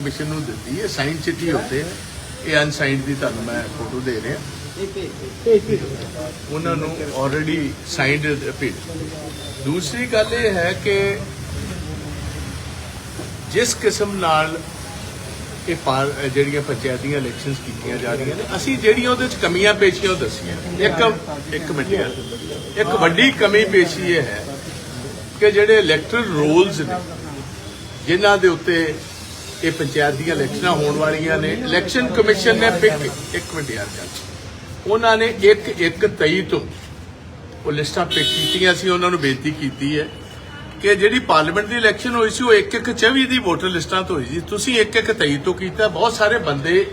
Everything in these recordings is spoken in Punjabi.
ਕਮਿਸ਼ਨ ਨੂੰ ਦਿੱਤੀ ਹੈ ਸਾਈਨ ਚਿੱਠੀ ਉੱਤੇ। ਇਹ ਅਨਸਾਈਨਡ ਦੀ ਤੁਹਾਨੂੰ ਮੈਂ ਫੋਟੋ ਦੇ ਰਿਹਾ। ਉਹਨਾਂ ਨੂੰ ਆਲਰੇਡੀ ਸਾਈਨਡ ਭੇਜ ਦੂਸਰੀ ਗੱਲ ਇਹ ਹੈ ਕਿ ਜਿਸ ਕਿਸਮ ਨਾਲ ਇਹ ਜਿਹੜੀਆਂ ਪੰਚਾਇਤੀਆਂ ਇਲੈਕਸ਼ਨਸ ਕੀਤੀਆਂ ਜਾ ਰਹੀਆਂ ਨੇ, ਅਸੀਂ ਜਿਹੜੀਆਂ ਉਹਦੇ ਵਿੱਚ ਕਮੀਆਂ ਪੇਸ਼ੀਆਂ ਉਹ ਦੱਸੀਆਂ ਇੱਕ ਇੱਕ ਮਿੰਟ ਇੱਕ ਵੱਡੀ ਕਮੀ ਪੇਸ਼ੀ ਇਹ ਹੈ ਕਿ ਜਿਹੜੇ ਇਲੈਕਟਰਲ ਰੋਲਸ ਨੇ, ਜਿਨ੍ਹਾਂ ਦੇ ਉੱਤੇ ਇਹ ਪੰਚਾਇਤ ਦੀਆਂ ਇਲੈਕਸ਼ਨਾਂ ਹੋਣ ਵਾਲੀਆਂ ਨੇ। ਇਲੈਕਸ਼ਨ ਕਮਿਸ਼ਨ ਨੇ ਪਿਕ ਇੱਕ ਮਿੰਟ ਯਾਰ ਗੱਲ। ਉਹਨਾਂ ਨੇ ਇੱਕ ਇੱਕ 23 ਤੋਂ ਉਹ ਲਿਸਟਾਂ ਪਿਕ ਕੀਤੀਆਂ ਸੀ, ਉਹਨਾਂ ਨੂੰ ਬੇਨਤੀ ਕੀਤੀ ਹੈ ਕਿ ਜਿਹੜੀ ਪਾਰਲੀਮੈਂਟ ਦੀ ਇਲੈਕਸ਼ਨ ਹੋਈ ਸੀ, ਉਹ ਇੱਕ ਇੱਕ 24 ਦੀ ਵੋਟਰ ਲਿਸਟਾਂ ਤੋਂ ਹੋਈ ਸੀ। ਤੁਸੀਂ ਇੱਕ ਇੱਕ 23 ਤੋਂ ਕੀਤਾ। ਬਹੁਤ ਸਾਰੇ ਬੰਦੇ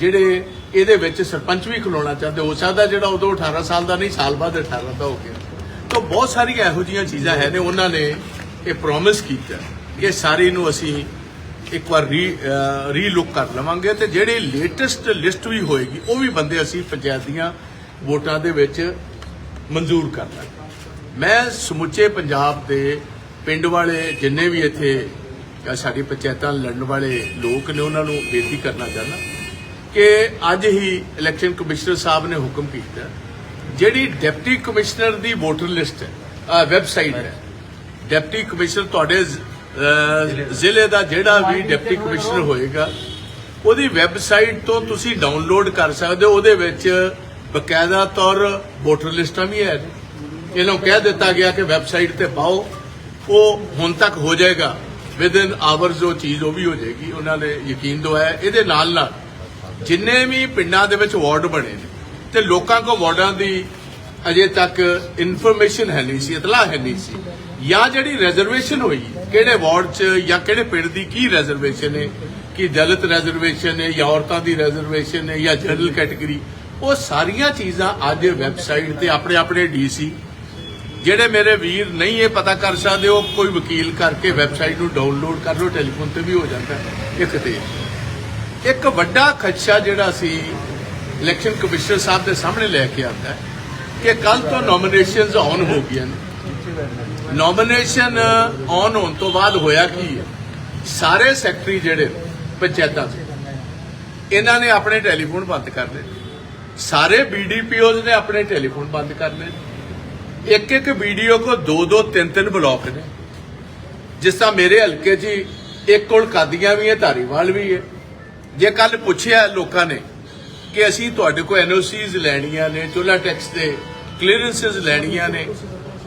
ਜਿਹੜੇ ਇਹਦੇ ਵਿੱਚ ਸਰਪੰਚ ਵੀ ਖਲੋਣਾ ਚਾਹੁੰਦੇ, ਹੋ ਸਕਦਾ ਜਿਹੜਾ ਉਦੋਂ 18 ਸਾਲ ਦਾ ਨਹੀਂ, ਸਾਲ ਬਾਅਦ 18 ਦਾ ਹੋ ਗਿਆ। ਤਾਂ ਬਹੁਤ ਸਾਰੀਆਂ ਇਹੋ ਜਿਹੀਆਂ ਚੀਜ਼ਾਂ ਹੈ ਨੇ, ਉਹਨਾਂ ਨੇ ਇਹ ਪ੍ਰੋਮਿਸ ਕੀਤਾ। ਕਿ ਸਾਰੀ ਨੂੰ ਅਸੀਂ ਇੱਕ ਵਾਰ ਰੀ ਰੀ ਲੁੱਕ ਕਰ ਲਵਾਂਗੇ ਤੇ ਜਿਹੜੀ ਲੇਟੈਸਟ ਲਿਸਟ ਵੀ ਹੋਏਗੀ ਉਹ ਵੀ ਬੰਦੇ ਅਸੀਂ ਪੰਚਾਇਤ ਦੀਆਂ ਵੋਟਾਂ ਦੇ ਵਿੱਚ ਮਨਜ਼ੂਰ ਕਰ ਲਾਂਗੇ। ਮੈਂ ਸਮੁੱਚੇ ਪੰਜਾਬ ਦੇ ਪਿੰਡ ਵਾਲੇ ਜਿੰਨੇ ਵੀ ਇੱਥੇ ਸਾਡੀ ਪੰਚਾਇਤਾਂ ਲੜਨ ਵਾਲੇ ਲੋਕ ਨੇ ਉਹਨਾਂ ਨੂੰ ਬੇਨਤੀ ਕਰਨਾ ਚਾਹੁੰਦਾ ਕਿ ਅੱਜ ਹੀ ਇਲੈਕਸ਼ਨ ਕਮਿਸ਼ਨਰ ਸਾਹਿਬ ਨੇ ਹੁਕਮ ਕੀਤਾ ਜਿਹੜੀ ਡਿਪਟੀ ਕਮਿਸ਼ਨਰ ਦੀ ਵੋਟਰ ਲਿਸਟ ਹੈ ਵੈਬਸਾਈਟ ਹੈ। ਡਿਪਟੀ ਕਮਿਸ਼ਨਰ ਤੁਹਾਡੇ ਜ਼ਿਲ੍ਹੇ ਦਾ ਜਿਹੜਾ ਵੀ ਡਿਪਟੀ ਕਮਿਸ਼ਨਰ ਹੋਏਗਾ, ਉਹਦੀ ਵੈਬਸਾਈਟ ਤੋਂ ਤੁਸੀਂ ਡਾਊਨਲੋਡ ਕਰ ਸਕਦੇ ਹੋ, ਉਹਦੇ ਵਿੱਚ ਬਕਾਇਦਾ ਤੌਰ ਵੋਟਰ ਲਿਸਟਾਂ ਵੀ ਹੈ। ਜੀ ਇਹਨਾਂ ਨੂੰ ਕਹਿ ਦਿੱਤਾ ਗਿਆ ਕਿ ਵੈਬਸਾਈਟ ਤੇ ਪਾਓ, ਉਹ ਹੁਣ ਤੱਕ ਹੋ ਜਾਏਗਾ। ਵਿਦ ਇਨ ਆਵਰਸ ਉਹ ਚੀਜ਼ ਉਹ ਵੀ ਹੋ ਜਾਏਗੀ, ਉਹਨਾਂ ਨੇ ਯਕੀਨ ਦਵਾਇਆ ਇਹਦੇ ਨਾਲ ਨਾਲ ਜਿੰਨੇ ਵੀ ਪਿੰਡਾਂ ਦੇ ਵਿੱਚ ਵਾਰਡ ਬਣੇ ਨੇ, ਤੇ ਲੋਕਾਂ ਕੋ ਵਾਰਡਾਂ ਦੀ ਅਜੇ ਤੱਕ ਇਨਫੋਰਮੇਸ਼ਨ ਹੈ ਨਹੀਂ ਸੀ, ਇਤਲਾਹ ਹੈ ਨਹੀਂ ਸੀ। ਜਾਂ ਜਿਹੜੀ ਰਿਜ਼ਰਵੇਸ਼ਨ ਹੋਈ, ਕਿਹੜੇ ਵਾਰਡ 'ਚ ਜਾਂ ਕਿਹੜੇ ਪਿੰਡ ਦੀ ਕੀ ਰਿਜ਼ਰਵੇਸ਼ਨ ਹੈ ਕਿ ਦਲਿਤ ਰਿਜ਼ਰਵੇਸ਼ਨ ਹੈ ਜਾਂ ਔਰਤਾਂ ਦੀ ਰਿਜ਼ਰਵੇਸ਼ਨ ਹੈ ਜਾਂ ਜਨਰਲ ਕੈਟਾਗਰੀ ਉਹ ਸਾਰੀਆਂ ਚੀਜ਼ਾਂ ਅੱਜ ਵੈਬਸਾਈਟ ਤੇ ਆਪਣੇ ਆਪਣੇ ਡੀਸੀ ਜਿਹੜੇ ਮੇਰੇ ਵੀਰ ਨਹੀਂ ਇਹ ਪਤਾ ਕਰ ਸਕਦੇ, ਉਹ ਕੋਈ ਵਕੀਲ ਕਰਕੇ ਵੈਬਸਾਈਟ ਨੂੰ ਡਾਊਨਲੋਡ ਕਰ ਲਓ ਟੈਲੀਫੋਨ ਤੇ ਵੀ ਹੋ ਜਾਂਦਾ ਇੱਕ ਤੇ। ਇੱਕ ਵੱਡਾ ਖਦਸ਼ਾ ਜਿਹੜਾ ਸੀ ਇਲੈਕਸ਼ਨ ਕਮਿਸ਼ਨਰ ਸਾਹਿਬ ਦੇ ਸਾਹਮਣੇ ਲੈ ਕੇ ਆਉਂਦਾ ਕਿ ਕੱਲ ਤੋਂ ਨੋਮੀਨੇਸ਼ਨਸ ਆਨ ਹੋ ਗਈਆਂ ਨੇ। ਨੋਮੀਨੇਸ਼ਨ ਔਨ uh, ਹੋਣ ਤੋਂ ਬਾਅਦ ਹੋਇਆ ਕੀ ਹੈ? ਸਾਰੇ ਸੈਕਟਰੀ ਜਿਹੜੇ ਪੰਚਾਇਤਾਂ ਦੇ, ਇਹਨਾਂ ਨੇ ਆਪਣੇ ਟੈਲੀਫੋਨ ਬੰਦ ਕਰ ਲਏ। ਸਾਰੇ ਬੀਡੀਪੀਓਜ਼ ਨੇ ਆਪਣੇ ਟੈਲੀਫੋਨ ਬੰਦ ਕਰ ਲਏ। ਇੱਕ ਇੱਕ ਵੀਡੀਓ ਕੋ ਦੋ ਦੋ ਤਿੰਨ ਤਿੰਨ ਬਲੌਕ ਨੇ। ਜਿਸ ਤਰ੍ਹਾਂ ਮੇਰੇ ਹਲਕੇ 'ਚ ਹੀ ਇੱਕ ਕੋਲ ਕਾਦੀਆਂ ਵੀ ਹੈ, ਧਾਰੀਵਾਲ ਵੀ ਹੈ। ਜੇ ਕੱਲ ਪੁੱਛਿਆ ਲੋਕਾਂ ਨੇ ਕਿ ਅਸੀਂ ਤੁਹਾਡੇ ਕੋਲ ਐਨਓਸੀਜ਼ ਲੈਣੀਆਂ ਨੇ ਚੋਲਾ ਟੈਕਸ ਦੇ ਕਲੀਅਰੈਂਸਸ ਲੈਣੀਆਂ ਨੇ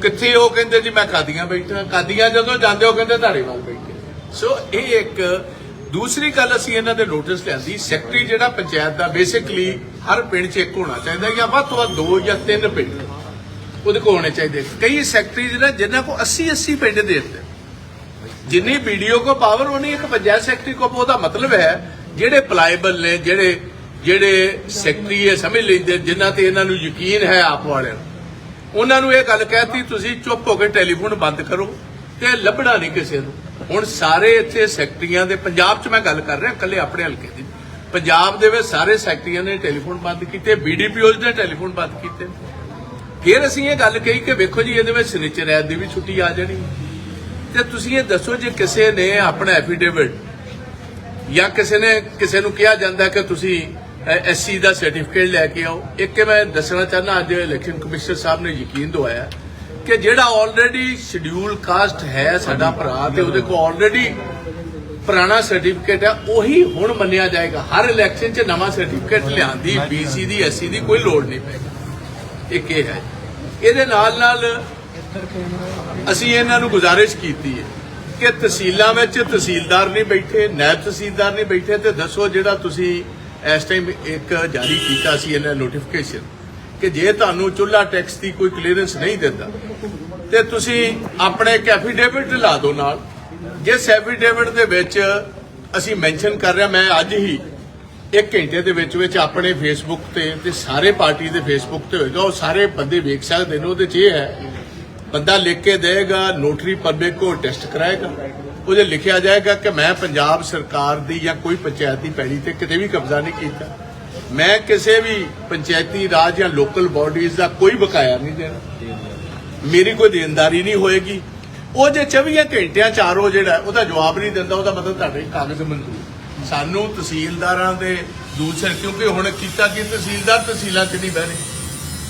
ਕਿੱਥੇ ਉਹ ਕਹਿੰਦੇ ਜੀ, ਮੈਂ ਕਾਦੀਆਂ ਬੈਠਾ, ਕਾਦੀਆਂ ਜਦੋਂ ਜਾਂਦੇ ਉਹ ਕਹਿੰਦੇ ਧਾਰੀਵਾਲ ਬੈਠੇ। ਸੋ ਇਹ ਇੱਕ ਦੂਸਰੀ ਗੱਲ ਅਸੀਂ ਇਹਨਾਂ ਦੇ ਨੋਟਿਸ ਲਿਆਂਦੀ ਸੈਕਟਰੀ ਜਿਹੜਾ ਪੰਚਾਇਤ ਦਾ ਬੇਸਿਕਲੀ ਹਰ ਪਿੰਡ 'ਚ ਇੱਕ ਹੋਣਾ ਚਾਹੀਦਾ ਜਾਂ ਵੱਧ ਤੋਂ ਵੱਧ ਦੋ ਜਾਂ ਤਿੰਨ ਪਿੰਡ। ਉਹਦੇ ਕੋਲ ਹੋਣੇ ਚਾਹੀਦੇ। ਕਈ ਸੈਕਟਰੀਜ਼ ਨੇ ਜਿਨ੍ਹਾਂ ਕੋ 80 80 ਪਿੰਡ ਦੇ ਦਿੱਤੇ ਜਿੰਨੀ ਵੀਡੀਓ ਕੋ ਪਾਵਰ ਉਹਨੀ ਇੱਕ ਪੰਚਾਇਤ ਸੈਕਟਰੀ ਕੋ, ਉਹਦਾ ਮਤਲਬ ਹੈ, ਜਿਹੜੇ ਪਲਾਈਬਲ ਨੇ, ਜਿਹੜੇ ਜਿਹੜੇ ਸੈਕਟਰੀ ਹੈ ਸਮਝ ਲੈਂਦੇ ਜਿਨ੍ਹਾਂ ਤੇ ਇਹਨਾਂ ਨੂੰ ਯਕੀਨ ਹੈ ਆਪ ਵਾਲਿਆਂ ਨੂੰ। ਉਹਨਾਂ ਨੂੰ ਇਹ ਗੱਲ ਕਹਿਤੀ, ਤੁਸੀਂ ਚੁੱਪ ਹੋ ਕੇ ਟੈਲੀਫੋਨ ਬੰਦ ਕਰੋ ਤੇ ਲੱਭਣਾ ਨਹੀਂ ਕਿਸੇ ਨੂੰ। ਹੁਣ ਸਾਰੇ ਇੱਥੇ ਸੈਕਟਰੀਆਂ ਦੇ, ਪੰਜਾਬ 'ਚ ਮੈਂ ਗੱਲ ਕਰ ਰਿਹਾ, ਇਕੱਲੇ ਆਪਣੇ ਹਲਕੇ ਦੀ। ਪੰਜਾਬ ਦੇ ਵਿੱਚ ਸਾਰੇ ਸੈਕਟਰੀਆਂ ਨੇ ਟੈਲੀਫੋਨ ਬੰਦ ਕੀਤੇ ਬੀਡੀਪੀਓਜ਼ ਨੇ ਟੈਲੀਫੋਨ ਬੰਦ ਕੀਤੇ। ਫਿਰ ਅਸੀਂ ਇਹ ਗੱਲ ਕਹੀ ਕਿ ਵੇਖੋ ਜੀ, ਇਹਦੇ ਵਿੱਚ ਸਨਿਚਰ ਐਡ ਦੀ ਵੀ ਛੁੱਟੀ ਆ ਜਾਣੀ। ਤੇ ਤੁਸੀਂ ਇਹ ਦੱਸੋ ਜੇ ਕਿਸੇ ਨੇ ਆਪਣਾ ਐਫੀਡੇਵਿਟ ਜਾਂ ਕਿਸੇ ਨੇ, ਕਿਸੇ ਨੂੰ ਕਿਹਾ ਜਾਂਦਾ ਕਿ ਤੁਸੀਂ ਐਸਸੀ ਦਾ ਸਰਟੀਫਿਕੇਟ ਲੈ ਕੇ ਆਓ। ਇੱਕ ਇਹ ਮੈਂ ਦੱਸਣਾ ਚਾਹੁੰਦਾ ਅੱਜ ਇਲੈਕਸ਼ਨ ਕਮਿਸ਼ਨਰ ਸਾਹਿਬ ਨੇ ਯਕੀਨ ਦਵਾਇਆ ਕਿ ਜਿਹੜਾ ਆਲਰੇਡੀ ਸ਼ਡਿਊਲ ਕਾਸਟ ਹੈ ਸਾਡਾ ਭਰਾ ਤੇ ਉਹਦੇ ਕੋਲ ਆਲਰੇਡੀ ਪੁਰਾਣਾ ਸਰਟੀਫਿਕੇਟ ਹੈ ਉਹੀ ਹੁਣ ਮੰਨਿਆ ਜਾਏਗਾ। ਹਰ ਇਲੈਕਸ਼ਨ 'ਚ ਨਵਾਂ ਸਰਟੀਫਿਕੇਟ ਲਿਆਂਦੀ ਬੀਸੀ ਦੀ ਐਸਸੀ ਦੀ ਕੋਈ ਲੋੜ ਨਹੀਂ ਪੈਗੀ। ਇੱਕ ਇਹ ਹੈ। ਇਹਦੇ ਨਾਲ ਨਾਲ ਅਸੀਂ ਇਹਨਾਂ ਨੂੰ ਗੁਜ਼ਾਰਿਸ਼ ਕੀਤੀ ਹੈ ਕਿ ਤਹਿਸੀਲਾਂ ਵਿੱਚ ਤਹਿਸੀਲਦਾਰ ਨਹੀਂ ਬੈਠੇ ਨਾਇਬ ਤਹਿਸੀਲਦਾਰ ਨਹੀਂ ਬੈਠੇ ਤੇ ਦੱਸੋ ਜਿਹੜਾ ਤੁਸੀਂ ਇਸ ਟਾਈਮ ਇੱਕ ਜਾਰੀ ਕੀਤਾ ਸੀ ਇਹਨਾਂ ਨੋਟੀਫਿਕੇਸ਼ਨ ਕਿ ਜੇ ਤੁਹਾਨੂੰ ਚੁੱਲਾ ਟੈਕਸ ਦੀ ਕੋਈ ਕਲੀਅਰੈਂਸ ਨਹੀਂ ਦਿੰਦਾ, ਤੇ ਤੁਸੀਂ ਆਪਣੇ ਇੱਕ ਐਫੀਡੇਵਿਟ ਲਾ ਦਿਓ ਨਾਲ। ਜਿਸ ਐਫੀਡੇਵਿਟ ਦੇ ਵਿੱਚ ਅਸੀਂ ਮੈਂਸ਼ਨ ਕਰ ਰਿਹਾ, ਮੈਂ ਅੱਜ ਹੀ ਇੱਕ ਘੰਟੇ ਦੇ ਵਿੱਚ ਵਿੱਚ ਆਪਣੇ ਫੇਸਬੁੱਕ ਤੇ ਤੇ ਸਾਰੇ ਪਾਰਟੀ ਦੇ ਫੇਸਬੁੱਕ ਤੇ ਹੋਏਗਾ, ਉਹ ਸਾਰੇ ਬੰਦੇ ਵੇਖ ਸਕਦੇ ਨੇ, ਉਹਦੇ 'ਚ ਇਹ ਹੈ ਬੰਦਾ ਲਿਖ ਕੇ ਦੇਗਾ ਨੋਟਰੀ ਪਬਲਿਕ ਕੋ ਟੈਸਟ ਕਰਾਏਗਾ। ਉਹਦੇ ਲਿਖਿਆ ਜਾਏਗਾ ਕਿ ਮੈਂ ਪੰਜਾਬ ਸਰਕਾਰ ਦੀ ਜਾਂ ਕੋਈ ਪੰਚਾਇਤ ਦੀ ਪੈੜੀ ਤੇ ਕਿਤੇ ਵੀ ਕਬਜ਼ਾ ਨਹੀਂ ਕੀਤਾ, ਮੈਂ ਕਿਸੇ ਵੀ ਪੰਚਾਇਤੀ ਰਾਜ ਜਾਂ ਲੋਕਲ ਬਾਡੀਜ਼ ਦਾ ਕੋਈ ਬਕਾਇਆ ਨਹੀਂ ਦੇਣਾ। ਮੇਰੀ ਕੋਈ ਦੇਣਦਾਰੀ ਨਹੀਂ ਹੋਏਗੀ। ਉਹ ਜੇ 24 ਘੰਟਿਆਂ ਚਾਰੋ ਜਿਹੜਾ ਉਹਦਾ ਜਵਾਬ ਨਹੀਂ ਦਿੰਦਾ, ਉਹਦਾ ਮਤਲਬ ਤੁਹਾਡੇ ਕਾਗਜ਼ ਮਨਜ਼ੂਰ ਸਾਨੂੰ ਤਹਿਸੀਲਦਾਰਾਂ ਦੇ ਦੂਸਰੇ ਕਿਉਂਕਿ ਹੁਣ ਕੀਤਾ ਕਿ ਤਹਿਸੀਲਦਾਰ ਤਹਿਸੀਲਾਂ 'ਚ ਨਹੀਂ ਬਹਿਣੇ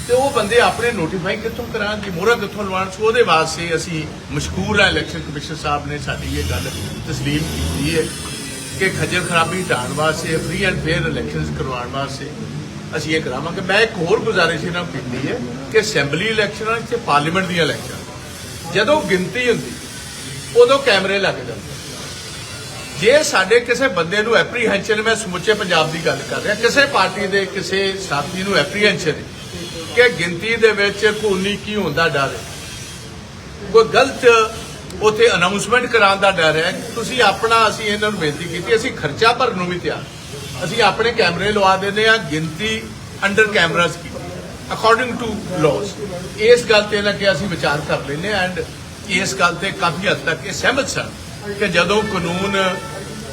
ਤੇ ਉਹ ਬੰਦੇ ਆਪਣੇ ਨੋਟੀਫਾਈ ਕਿੱਥੋਂ ਕਰਾਂਗੇ ਮੋਹਰਾ ਕਿੱਥੋਂ ਲਵਾਉਣ? ਸੋ ਉਹਦੇ ਵਾਸਤੇ ਅਸੀਂ ਮਸ਼ਕੂਰ ਆ ਇਲੈਕਸ਼ਨ ਕਮਿਸ਼ਨ ਸਾਹਿਬ ਨੇ ਸਾਡੀ ਇਹ ਗੱਲ ਤਸਲੀਮ ਕੀਤੀ ਹੈ ਕਿ ਖੱਜਲ ਖਰਾਬੀ ਹਟਾਉਣ ਵਾਸਤੇ ਫ੍ਰੀ ਐਂਡ ਫੇਅਰ ਇਲੈਕਸ਼ਨਸ ਕਰਵਾਉਣ ਵਾਸਤੇ ਅਸੀਂ ਇਹ ਕਰਾਵਾਂਗੇ। ਮੈਂ ਇੱਕ ਹੋਰ ਗੁਜ਼ਾਰਿਸ਼ ਇਹਨਾਂ ਨੂੰ ਕੀਤੀ ਹੈ ਕਿ ਅਸੈਂਬਲੀ ਇਲੈਕਸ਼ਨਾਂ ਤੇ ਪਾਰਲੀਮੈਂਟ ਦੀਆਂ ਇਲੈਕਸ਼ਨ ਜਦੋਂ ਗਿਣਤੀ ਹੁੰਦੀ, ਉਦੋਂ ਕੈਮਰੇ ਲੱਗ ਜਾਂਦੇ। ਜੇ ਸਾਡੇ ਕਿਸੇ ਬੰਦੇ ਨੂੰ ਐਪਰੀਹੈਂਸ਼ਨ ਮੈਂ ਸਮੁੱਚੇ ਪੰਜਾਬ ਦੀ ਗੱਲ ਕਰ ਰਿਹਾ, ਕਿਸੇ ਪਾਰਟੀ ਦੇ ਕਿਸੇ ਸਾਥੀ ਨੂੰ ਐਪਰੀਹੈਂਸ਼ਨ ਹੈ ਕਿ ਗਿਣਤੀ ਦੇ ਵਿੱਚ ਕੋਨੀ ਕੀ ਹੁੰਦਾ ਡਰ ਕੋਈ ਗਲਤ ਉਥੇ ਅਨਾਉਂਸਮੈਂਟ ਕਰਾਉਣ ਦਾ ਡਰ ਹੈ? ਤੁਸੀਂ ਆਪਣਾ, ਅਸੀਂ ਇਹਨਾਂ ਨੂੰ ਬੇਨਤੀ ਕੀਤੀ, ਅਸੀਂ ਖਰਚਾ ਭਰਨ ਨੂੰ ਵੀ ਤਿਆਰ। ਅਸੀਂ ਆਪਣੇ ਕੈਮਰੇ ਲਵਾ ਦਿੰਦੇ ਆ ਗਿਣਤੀ ਅੰਡਰ ਕੈਮਰਾਸ ਕੀ। ਅਕੋਰਡਿੰਗ ਟੂ ਲਾਜ਼ ਇਸ ਗੱਲ ਤੇ ਨਾ ਕਿ ਅਸੀਂ ਵਿਚਾਰ ਕਰ ਲੈਨੇ ਐਂਡ ਇਸ ਗੱਲ ਤੇ ਕਾਫੀ ਹੱਦ ਤੱਕ ਇਹ ਸਹਿਮਤ ਸਨ ਕਿ ਜਦੋਂ ਕਾਨੂੰਨ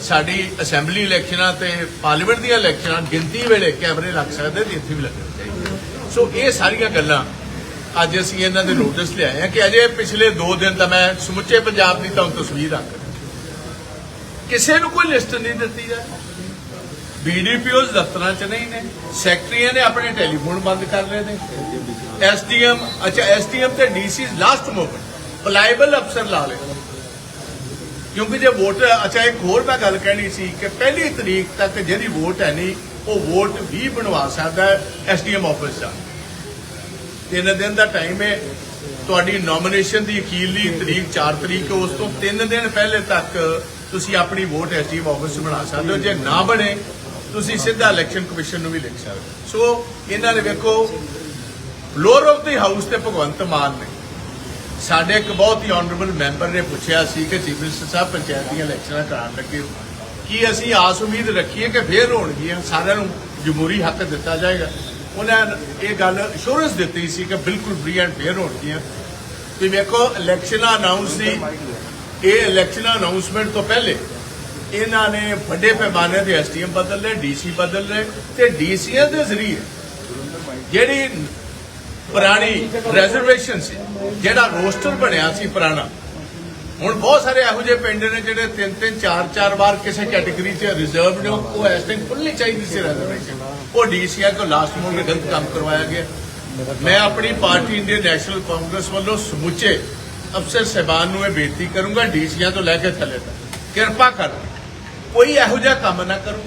ਸਾਡੀ ਅਸੈਂਬਲੀ ਇਲੈਕਸ਼ਨਾਂ ਤੇ ਪਾਰਲੀਮੈਂਟ ਦੀਆਂ ਇਲੈਕਸ਼ਨਾਂ ਗਿਣਤੀ ਵੇਲੇ ਕੈਮਰੇ ਲੱਗ ਸਕਦੇ ਤੇ ਇੱਥੇ ਵੀ ਲੱਗਣੇ ਸੋ ਇਹ ਸਾਰੀਆਂ ਗੱਲਾਂ ਅੱਜ ਅਸੀਂ ਇਹਨਾਂ ਦੇ ਨੋਟਿਸ ਲਿਆਏ ਆ ਕਿ ਅਜੇ ਪਿਛਲੇ 2 ਦਿਨ ਤਾਂ ਮੈਂ ਸਮੁੱਚੇ ਪੰਜਾਬ ਦੀ ਤੁਹਾਨੂੰ ਤਸਵੀਰ ਰੱਖ ਕਿਸੇ ਨੂੰ ਕੋਈ ਲਿਸਟ ਨਹੀਂ ਦਿੱਤੀ ਜਾ ਬੀਡੀਪੀਓਸ ਦਫ਼ਤਰਾਂ 'ਚ ਨਹੀਂ ਨੇ। ਸੈਕਟਰੀਆਂ ਨੇ ਆਪਣੇ ਟੈਲੀਫੋਨ ਬੰਦ ਕਰ ਲਏ ਨੇ। ਐਸਡੀਐਮ ਅੱਛਾ ਐਸਡੀਐਮ ਤੇ ਡੀਸੀ ਲਾਸਟ ਮੂਵਮੈਂਟ ਪਲਾਈਬਲ ਅਫਸਰ ਲਾ ਲਏ ਕਿਉਂਕਿ ਜੇ ਵੋਟ, ਅੱਛਾ, ਇੱਕ ਹੋਰ ਮੈਂ ਗੱਲ ਕਹਿਣੀ ਸੀ ਕਿ ਪਹਿਲੀ ਤਰੀਕ ਤੱਕ ਜਿਹੜੀ ਵੋਟ ਹੈ ਨਹੀਂ, ਉਹ ਵੋਟ ਵੀ ਬਣਵਾ ਸਕਦਾ ਹੈ ਐਸਡੀਐਮ ਆਫਿਸ ਦਾ। ਤਿੰਨ ਦਿਨ ਦਾ ਟਾਈਮ ਹੈ। ਤੁਹਾਡੀ ਨੋਮੀਨੇਸ਼ਨ ਦੀ ਅਖੀਰਲੀ ਤਰੀਕ 4 ਤਰੀਕ ਉਸ ਤੋਂ ਤਿੰਨ ਦਿਨ ਪਹਿਲੇ ਤੱਕ ਤੁਸੀਂ ਆਪਣੀ ਵੋਟ ਐਸਡੀਐਮ ਆਫਿਸ 'ਚ ਬਣਾ ਸਕਦੇ ਹੋ। ਜੇ ਨਾ ਬਣੇ, ਤੁਸੀਂ ਸਿੱਧਾ ਇਲੈਕਸ਼ਨ ਕਮਿਸ਼ਨ ਨੂੰ ਵੀ ਲਿਖ ਸਕਦੇ ਹੋ। ਸੋ ਇਹਨਾਂ ਨੇ ਵੇਖੋ ਫਲੋਰ ਆਫ ਦੀ ਹਾਊਸ ਤੇ ਭਗਵੰਤ ਮਾਨ ਨੇ ਸਾਡੇ ਇੱਕ ਬਹੁਤ ਹੀ ਆਨਰੇਬਲ ਮੈਂਬਰ ਨੇ ਪੁੱਛਿਆ ਸੀ ਕਿ ਚੀਫ ਮਿਨਿਸਟਰ ਸਾਹਿਬ, ਪੰਚਾਇਤ ਦੀਆਂ ਇਲੈਕਸ਼ਨਾਂ ਕਰਾਉਣ ਲੱਗੇ ਹੋ। ਕੀ ਅਸੀਂ ਆਸ ਉਮੀਦ ਰੱਖੀਏ ਕਿ ਫੇਰ ਹੋਣਗੀਆਂ? ਸਾਰਿਆਂ ਨੂੰ ਜਮਹੂਰੀ ਹੱਕ ਦਿੱਤਾ ਜਾਏਗਾ। ਉਹਨਾਂ ਇਹ ਗੱਲ ਅਸ਼ੋਰੈਂਸ ਦਿੱਤੀ ਸੀ ਕਿ ਬਿਲਕੁਲ ਫ੍ਰੀ ਐਂਡ ਫੇਅਰ ਹੋਣਗੀਆਂ ਤੁਸੀਂ ਵੇਖੋ ਇਲੈਕਸ਼ਨਾਂ ਅਨਾਉਂਸ ਦੀ, ਇਹ ਇਲੈਕਸ਼ਨਾਂ ਅਨਾਉਂਸਮੈਂਟ ਤੋਂ ਪਹਿਲੇ ਇਹਨਾਂ ਨੇ ਵੱਡੇ ਪੈਮਾਨੇ ਤੇ ਐਸਟੀਐਮ ਬਦਲ ਲਏ ਡੀਸੀ ਬਦਲ ਲਏ ਤੇ ਡੀਸੀਆਂ ਦੇ ਜ਼ਰੀਏ ਜਿਹੜੀ ਪੁਰਾਣੀ ਰਿਜ਼ਰਵੇਸ਼ਨ ਸੀ, ਜਿਹੜਾ ਰੋਸਟਰ ਬਣਿਆ ਸੀ ਪੁਰਾਣਾ ਹੁਣ ਬਹੁਤ ਸਾਰੇ ਇਹੋ ਜਿਹੇ ਪਿੰਡ ਨੇ ਜਿਹੜੇ ਤਿੰਨ ਤਿੰਨ, ਚਾਰ ਚਾਰ ਵਾਰ ਕਿਸੇ ਕੈਟਾਗਰੀ 'ਚ ਰਿਜ਼ਰਵਡ ਨੇ, ਉਹ ਇਸ ਟਾਈਮ ਖੁੱਲ੍ਹਣੀ ਚਾਹੀਦੀ ਸੀ ਰਿਜ਼ਰਵੇਸ਼ਨ ਉਹ ਡੀਸੀਆ ਕੋ ਲਾਸਟ ਮੋਮੈਂਟ ਗਲਤ ਕੰਮ ਕਰਵਾਇਆ ਗਿਆ। ਮੈਂ ਆਪਣੀ ਪਾਰਟੀ ਇੰਡੀਅਨ ਨੈਸ਼ਨਲ ਕਾਂਗਰਸ ਵੱਲੋਂ ਸਮੁੱਚੇ ਅਫਸਰ ਸਹਿਬਾਨ ਨੂੰ ਇਹ ਬੇਨਤੀ ਕਰੂੰਗਾ ਡੀਸੀਆਂ ਤੋਂ ਲੈ ਕੇ ਥੱਲੇ ਤੱਕ। ਕਿਰਪਾ ਕਰ, ਕੋਈ ਇਹੋ ਜਿਹਾ ਕੰਮ ਨਾ ਕਰੋ,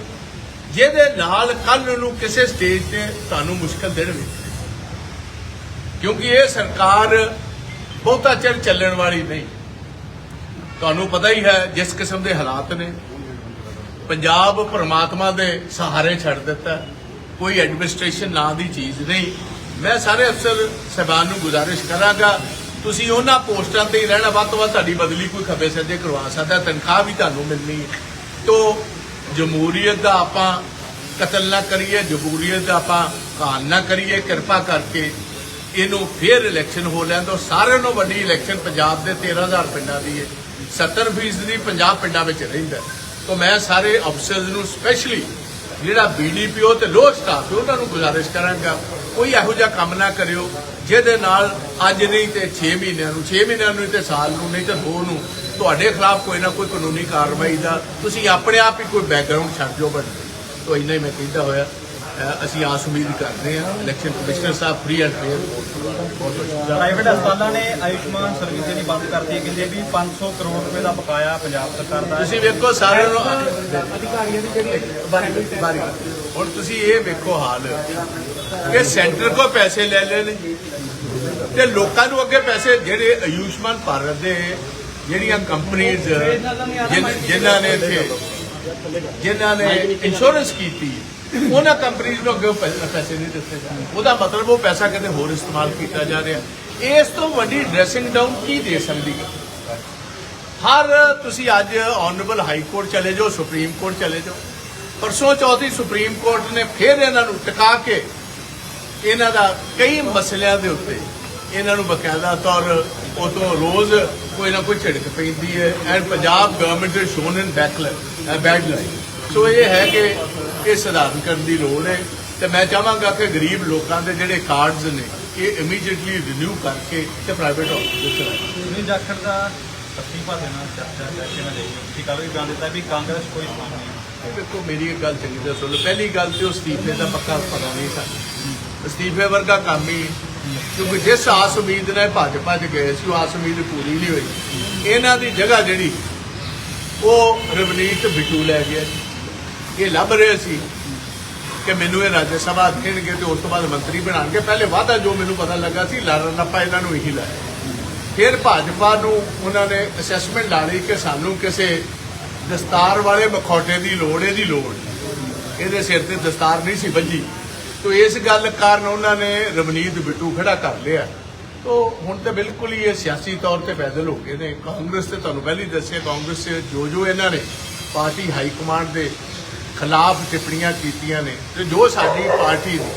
ਜਿਹਦੇ ਨਾਲ ਕੱਲ ਨੂੰ ਕਿਸੇ ਸਟੇਜ ਤੇ ਤੁਹਾਨੂੰ ਮੁਸ਼ਕਲ ਦੇਣ ਵੀ ਕਿਉਂਕਿ ਇਹ ਸਰਕਾਰ ਬਹੁਤਾ ਚਿਰ ਚੱਲਣ ਵਾਲੀ ਨਹੀਂ। ਤੁਹਾਨੂੰ ਪਤਾ ਹੀ ਹੈ, ਜਿਸ ਕਿਸਮ ਦੇ ਹਾਲਾਤ ਨੇ। ਪੰਜਾਬ ਪਰਮਾਤਮਾ ਦੇ ਸਹਾਰੇ ਛੱਡ ਦਿੱਤਾ। ਕੋਈ ਐਡਮਿਨਿਸਟ੍ਰੇਸ਼ਨ ਨਾਂ ਦੀ ਚੀਜ਼ ਨਹੀਂ। ਮੈਂ ਸਾਰੇ ਅਫਸਰ ਸਹਿਬਾਨ ਨੂੰ ਗੁਜ਼ਾਰਿਸ਼ ਕਰਾਂਗਾ, ਤੁਸੀਂ ਉਹਨਾਂ ਪੋਸਟਾਂ ਤੇ ਹੀ ਰਹਿਣਾ। ਵੱਧ ਤੋਂ ਵੱਧ ਤੁਹਾਡੀ ਬਦਲੀ ਕੋਈ ਖੱਬੇ ਸੱਜੇ ਕਰਵਾ ਸਕਦਾ, ਤਨਖਾਹ ਵੀ ਤੁਹਾਨੂੰ ਮਿਲਣੀ ਹੈ। ਤੋ ਜਮਹੂਰੀਅਤ ਦਾ ਆਪਾਂ ਕਤਲ ਨਾ ਕਰੀਏ ਜਮਹੂਰੀਅਤ ਦਾ ਆਪਾਂ ਕਾਲ ਨਾ ਕਰੀਏ, ਕਿਰਪਾ ਕਰਕੇ ਇਹਨੂੰ ਫੇਰ ਇਲੈਕਸ਼ਨ ਹੋ ਲੈਣ ਤੋਂ ਸਾਰਿਆਂ ਨੂੰ ਵੱਡੀ ਇਲੈਕਸ਼ਨ ਪੰਜਾਬ ਦੇ 13000 ਪਿੰਡਾਂ ਦੀ ਹੈ। 70% ਦੀ ਪੰਜਾਬ ਪਿੰਡਾਂ ਵਿੱਚ ਰਹਿੰਦਾ ਤਾਂ ਮੈਂ ਸਾਰੇ ਅਫਸਰਸ ਨੂੰ ਸਪੈਸ਼ਲੀ ਜਿਹੜਾ ਬੀਡੀਪੀਓ ਤੇ ਲੋਕ ਸਟਾਫ ਉਹਨਾਂ ਨੂੰ ਗੁਜ਼ਾਰਿਸ਼ ਕਰਾਂਗਾ, ਕੋਈ ਇਹੋ ਜਿਹਾ ਕੰਮ ਨਾ ਕਰਿਓ, ਜਿਹਦੇ ਨਾਲ ਅੱਜ ਨਹੀਂ ਤੇ 6 ਮਹੀਨਿਆਂ ਨੂੰ 6 ਮਹੀਨਿਆਂ ਨੂੰ ਤੇ ਸਾਲ ਨੂੰ, ਨਹੀਂ ਤੇ ਦੋ ਨੂੰ ਤੁਹਾਡੇ ਖਿਲਾਫ ਕੋਈ ਨਾ ਕੋਈ ਕਾਨੂੰਨੀ ਕਾਰਵਾਈ ਦਾ ਤੁਸੀਂ ਆਪਣੇ ਆਪ ਹੀ ਕੋਈ ਬੈਕਗ੍ਰਾਉਂਡ ਛੱਡ ਦਿਓ ਬਣ ਤੋਂ ਇੰਨਾ ਹੀ ਮੈਂ ਕਹਿੰਦਾ ਹੋਇਆ। ਅਸੀਂ ਆਸ ਉਮੀਦ ਕਰਦੇ ਹਾਂ ਇਲੈਕਸ਼ਨ ਕਮਿਸ਼ਨਰ ਸਾਹਿਬ ਫ੍ਰੀ ਐਂਡ ਫੇਅਰ ਪ੍ਰਾਈਵੇਟ ਹਸਪਤਾਲਾਂ ਨੇ ਆਯੁਸ਼ਮਾਨ ਸਰਵਿਸ ਜਿਹੜੀ ਬੰਦ ਕਰਤੀ ਹੈ ਕਹਿੰਦੇ ਵੀ 500 ਕਰੋੜ ਰੁਪਏ ਦਾ ਬਕਾਇਆ ਪੰਜਾਬ ਸਰਕਾਰ ਦਾ। ਤੁਸੀਂ ਵੇਖੋ ਸਾਰਿਆਂ ਨੂੰ ਅਧਿਕਾਰੀਆਂ ਦੀ ਜਿਹੜੀ ਬਾਰੀ ਹੁਣ ਤੁਸੀਂ ਇਹ ਵੇਖੋ ਹਾਲ। ਕਿ ਸੈਂਟਰ ਕੋ ਪੈਸੇ ਲੈ ਲੈ ਨੇ। ਤੇ ਲੋਕਾਂ ਨੂੰ ਅੱਗੇ ਪੈਸੇ ਜਿਹੜੇ ਆਯੁਸ਼ਮਾਨ ਭਾਰਤ ਦੇ ਜਿਹੜੀਆਂ ਕੰਪਨੀਆਂ ਜਿਨ੍ਹਾਂ ਨੇ ਇੱਥੇ ਜਿਨ੍ਹਾਂ ਨੇ ਇੰਸ਼ੋਰੈਂਸ ਕੀਤੀ। ਉਹਨਾਂ ਕੰਪਨੀਆਂ ਨੂੰ ਅੱਗੇ ਪੈਸੇ ਨਹੀਂ ਦਿੱਤੇ ਜਾ ਰਹੇ। ਉਹਦਾ ਮਤਲਬ ਉਹ ਪੈਸਾ ਕਿਤੇ ਹੋਰ ਇਸਤੇਮਾਲ ਕੀਤਾ ਜਾ ਰਿਹਾ। ਇਸ ਤੋਂ ਵੱਡੀ ਡਰੈਸਿੰਗ ਡਾਊਨ ਕੀ ਦੇ ਸਕਦੀ ਹੈ? ਹਰ ਤੁਸੀਂ ਅੱਜ ਆਨਰੇਬਲ ਹਾਈ ਕੋਰਟ ਚਲੇ ਜਾਓ, ਸੁਪਰੀਮ ਕੋਰਟ ਚਲੇ ਜਾਓ। ਪਰਸੋਂ ਚੌਥੀ ਸੁਪਰੀਮ ਕੋਰਟ ਨੇ ਫਿਰ ਇਹਨਾਂ ਨੂੰ ਟਿਕਾ ਕੇ ਇਹਨਾਂ ਦਾ ਕਈ ਮਸਲਿਆਂ ਦੇ ਉੱਤੇ ਇਹਨਾਂ ਨੂੰ ਬਕਾਇਦਾ ਤੌਰ ਉਹ ਰੋਜ਼ ਕੋਈ ਨਾ ਕੋਈ ਝਿੜਕ ਪੈਂਦੀ ਹੈ। And Punjab government is shown in backline bad line so ਇਹ ਹੈ ਕਿ ਇਹ ਸੁਧਾਰਨ ਕਰਨ ਦੀ ਲੋੜ ਹੈ ਤੇ ਮੈਂ ਚਾਹਾਂਗਾ ਕਿ ਗਰੀਬ ਲੋਕਾਂ ਦੇ ਜਿਹੜੇ ਕਾਰਡਸ ਨੇ ਇਹ ਇਮੀਡੀਏਟਲੀ ਰਿਨਿਊ ਕਰਕੇ ਤੇ ਪ੍ਰਾਈਵੇਟ ਹਸਪਤਾਲ ਚਲਾਏ ਸੁਨੀਲ ਜਾਖੜ ਦਾ ਅਸਤੀਫਾ ਦੇਣਾ ਚਰਚਾ ਕਰਕੇ ਮੈਂ ਦੇਖੀ ਤੁਸੀਂ ਕੱਲ ਵੀ ਬਿਆਨ ਦਿੱਤਾ ਵੀ ਕਾਂਗਰਸ ਕੋਈ ਸਮਾਨ ਨਹੀਂ। ਵੇਖੋ ਮੇਰੀ ਇੱਕ ਗੱਲ ਚੰਗੀ ਤਰ੍ਹਾਂ ਸੁਣ ਲਓ। ਪਹਿਲੀ ਗੱਲ ਤੇ ਉਹ ਅਸਤੀਫੇ ਦਾ ਪੱਕਾ ਪਤਾ ਨਹੀਂ ਸਾਨੂੰ ਅਸਤੀਫੇ ਵਰਗਾ ਕੰਮ ਹੀ ਕਿਉਂਕਿ ਜਿਸ ਆਸ ਉਮੀਦ ਨਾਲ ਇਹ ਭੱਜ ਭੱਜ ਗਏ ਸੀ ਉਹ ਆਸ ਉਮੀਦ ਪੂਰੀ ਨਹੀਂ ਹੋਈ। ਇਹਨਾਂ ਦੀ ਜਗ੍ਹਾ ਜਿਹੜੀ ਉਹ ਰਵਨੀਤ ਬਿੱਟੂ ਲੈ ਗਿਆ। ਇਹ ਲੱਭ ਰਹੇ ਸੀ ਕਿ ਮੈਨੂੰ ਇਹ ਰਾਜ ਸਭਾ ਦੇਣਗੇ ਤੇ ਉਸ ਤੋਂ ਬਾਅਦ ਮੰਤਰੀ ਬਣਾਉਣਗੇ। ਪਹਿਲੇ ਵਾਅਦਾ ਜੋ ਮੈਨੂੰ ਪਤਾ ਲੱਗਾ ਸੀ, ਲਾਰਾ ਨੱਪਾ ਇਹਨਾਂ ਨੂੰ ਇਹੀ ਲਾਇਆ। ਫਿਰ ਭਾਜਪਾ ਨੂੰ ਉਹਨਾਂ ਨੇ ਅਸੈਸਮੈਂਟ ਲਾ ਲਈ ਕਿ ਸਾਨੂੰ ਕਿਸੇ ਦਸਤਾਰ ਵਾਲੇ ਮਖੌਟੇ ਦੀ ਲੋੜ, ਇਹਦੀ ਲੋੜ। ਇਹਦੇ ਸਿਰ ਤੇ ਦਸਤਾਰ ਨਹੀਂ ਸੀ ਵੱਜੀ। ਤੋ ਇਸ ਗੱਲ ਕਾਰਨ ਉਹਨਾਂ ਨੇ ਰਵਨੀਤ ਬਿੱਟੂ ਖੜਾ ਕਰ ਲਿਆ। ਤੋ ਹੁਣ ਤੇ ਬਿਲਕੁਲ ਹੀ ਇਹ ਸਿਆਸੀ ਤੌਰ ਤੇ ਪੈਦਲ ਹੋ ਗਏ ਨੇ। ਕਾਂਗਰਸ ਤੇ ਤੁਹਾਨੂੰ ਪਹਿਲਾਂ ਹੀ ਦੱਸਿਆ, ਕਾਂਗਰਸ ਜੋ ਜੋ ਇਹਨਾਂ ਨੇ, ਪਾਰਟੀ ਹਾਈ ਕਮਾਂਡ ਦੇ ਖਿਲਾਫ ਟਿੱਪਣੀਆਂ ਕੀਤੀਆਂ ਨੇ ਤੇ ਜੋ ਸਾਡੀ ਪਾਰਟੀ ਦੇ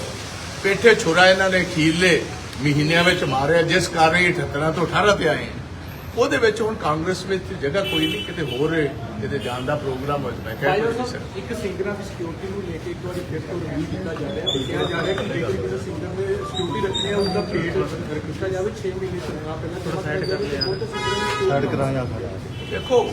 ਪੇਠੇ ਛੁਰਾ ਇਹਨਾਂ ਨੇ ਖੀਲੇ ਮਹੀਨਿਆਂ ਵਿੱਚ ਮਾਰਿਆ ਜਿਸ ਕਾਰਨ ਇਹ 78 ਤੋਂ 18 ਤੇ ਆਏ ਉਹਦੇ ਵਿੱਚ ਹੁਣ ਕਾਂਗਰਸ ਵਿੱਚ ਜਗ੍ਹਾ ਕੋਈ ਨਹੀਂ ਕਿਤੇ ਹੋਰ ਕਿਤੇ ਜਾਣ ਦਾ ਪ੍ਰੋਗਰਾਮ ਹੋਇਆ। ਮੈਂ ਕਿਹਾ ਸਰ। ਇੱਕ ਸਿੰਗਰਾਂ ਦੀ ਸਿਕਿਉਰਿਟੀ ਨੂੰ ਲੈ ਕੇ ਇੱਕ ਵਾਰੀ ਫਿਰ ਤੋਂ ਰਿਵਿਊ ਕੀਤਾ ਜਾ ਰਿਹਾ। ਹੈ ਕਿਹਾ ਜਾ ਰਿਹਾ ਕਿ ਜੇਕਰ ਕਿਸੇ ਸਿੰਗਰ ਨੇ ਸਿਕਿਉਰਿਟੀ ਰੱਖਣੀ ਹੈ ਉਹਦਾ ਪੇਡ ਕੀਤਾ ਜਾਵੇ 6 ਮਹੀਨੇ ਤਨਖਾਹ ਪਹਿਲਾਂ। ਜਮ੍ਹਾਂ ਕਰ ਤੇ ਬਹੁਤ ਸਿੰਗਰਾਂ ਦੀ ਦੇਖੋ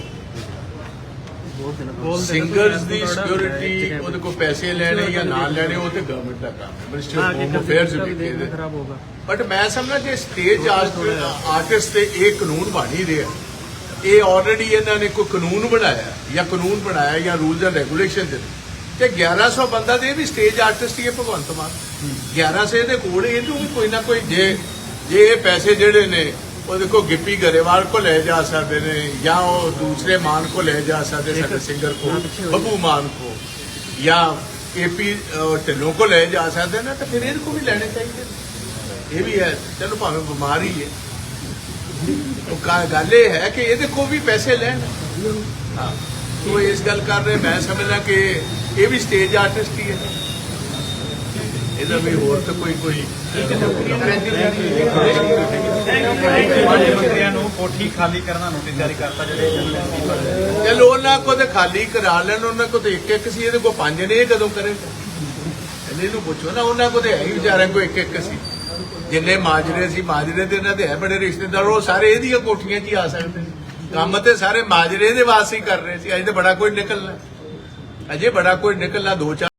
ਸਿੰਗਰਸ ਦੀ ਸਿਕਿਉਰਿਟੀ ਉਹਦੇ ਕੋਲ ਪੈਸੇ ਲੈਣੇ ਜਾਂ ਨਾ ਲੈਣੇ ਉਹ ਤੇ ਗਵਰਨਮੈਂਟ ਦਾ ਕੰਮ ਹੈ। ਮਿਨਿਸਟਰ ਹੋਮ ਅਫੇਅਰਸ ਵੀ ਖਰਾਬ ਹੋਗਾ ਬਟ ਮੈਂ ਸਮਝਦਾ ਕਿ ਸਟੇਜ ਆਰਟਿਸਟ ਤੇ ਇਹ ਕਾਨੂੰਨ ਬਣ ਹੀ ਰਿਹਾ ਇਹ ਆਲਰੇਡੀ ਇਹਨਾਂ ਨੇ ਕੋਈ ਕਾਨੂੰਨ ਬਣਾਇਆ ਜਾਂ ਕਾਨੂੰਨ ਬਣਾਇਆ ਜਾਂ ਰੂਲਸ ਐਂਡ ਰੈਗੂਲੇਸ਼ਨ ਦੇ ਤੇ 1100 ਬੰਦਾ ਦੇ ਇਹ ਵੀ ਸਟੇਜ ਆਰਟਿਸਟ ਹੀ ਹੈ ਭਗਵੰਤ ਮਾਨ। 1100 ਦੇ ਕੋਲ ਇਹਨੂੰ ਵੀ ਕੋਈ ਨਾ ਕੋਈ ਜੇ ਜੇ ਇਹ ਪੈਸੇ ਜਿਹੜੇ ਨੇ ਉਹ ਦੇਖੋ ਗਿੱਪੀ ਗਰੇਵਾਲ ਕੋ ਲੈ ਜਾ ਸਕਦੇ ਨੇ ਜਾਂ ਉਹ ਦੂਸਰੇ ਮਾਨ ਕੋ ਲੈ ਜਾ ਸਕਦੇ ਸਾਡੇ ਸਿੰਗਰ ਕੋ ਬੱਬੂ ਮਾਨ ਕੋ। ਜਾਂ ਏਪੀ ਢਿੱਲੋਂ ਕੋ ਲੈ ਜਾ ਸਕਦੇ ਨੇ ਤਾਂ ਫਿਰ ਇਹਦੇ ਕੋ ਵੀ ਲੈਣੇ ਚਾਹੀਦੇ ਨੇ। ਇਹ ਵੀ ਹੈ ਚਲੋ ਭਾਵੇਂ ਬਿਮਾਰ ਹੀ ਹੈ। ਉਹ ਕਾ- ਗੱਲ ਇਹ ਹੈ ਕਿ ਇਹਦੇ ਕੋ ਵੀ ਪੈਸੇ ਲੈਣ। ਹਾਂ ਉਹ ਇਸ ਗੱਲ ਕਰ ਰਹੇ ਮੈਂ ਸਮਝਦਾ ਕਿ ਇਹ ਵੀ ਸਟੇਜ ਆਰਟਿਸਟ ਹੀ ਹੈ। ਇਹਦਾ ਵੀ ਹੋਰ ਤਾਂ ਕੋਈ ਕੋਈ ਪੰਜ ਮੰਤਰੀਆਂ ਨੂੰ ਕੋਠੀ ਖਾਲੀ ਕਰਨ ਦਾ ਨੋਟਿਸ ਜਾਰੀ ਕਰਤਾ ਜਿਹੜੇ ਜਨਰਲ ਚਲੋ ਉਹਨਾਂ ਕੋ ਤੇ ਖਾਲੀ ਕਰਾ ਲੈਣ ਉਹਨਾਂ ਕੋ ਤੇ ਇੱਕ ਇੱਕ ਸੀ ਇਹਦੇ ਕੋ ਪੰਜ ਨੇ ਇਹ ਕਦੋਂ ਕਰੇ? ਇਹਨੂੰ ਪੁੱਛੋ ਨਾ ਉਹਨਾਂ ਕੋ ਤੇ ਹੈ ਹੀ ਵਿਚਾਰਿਆਂ ਕੋ ਇੱਕ ਇੱਕ ਸੀ। ਜਿੰਨੇ ਮਾਜਰੇ ਸੀ ਮਾਜਰੇ ਦੇ ਇਹਨਾਂ ਦੇ ਹੈ ਬੜੇ ਰਿਸ਼ਤੇਦਾਰ ਉਹ ਸਾਰੇ ਇਹਦੀਆਂ ਕੋਠੀਆਂ 'ਚ ਹੀ ਆ ਸਕਦੇ ਨੇ। ਕੰਮ ਤੇ ਸਾਰੇ ਮਾਜਰੇ ਦੇ ਵਾਸਤੇ ਹੀ ਕਰ ਰਹੇ ਸੀ ਅਜੇ ਤੇ ਬੜਾ ਕੋਈ ਨਿਕਲਣਾ। ਅਜੇ ਬੜਾ ਕੋਈ ਨਿਕਲਣਾ ਦੋ ਚਾਰ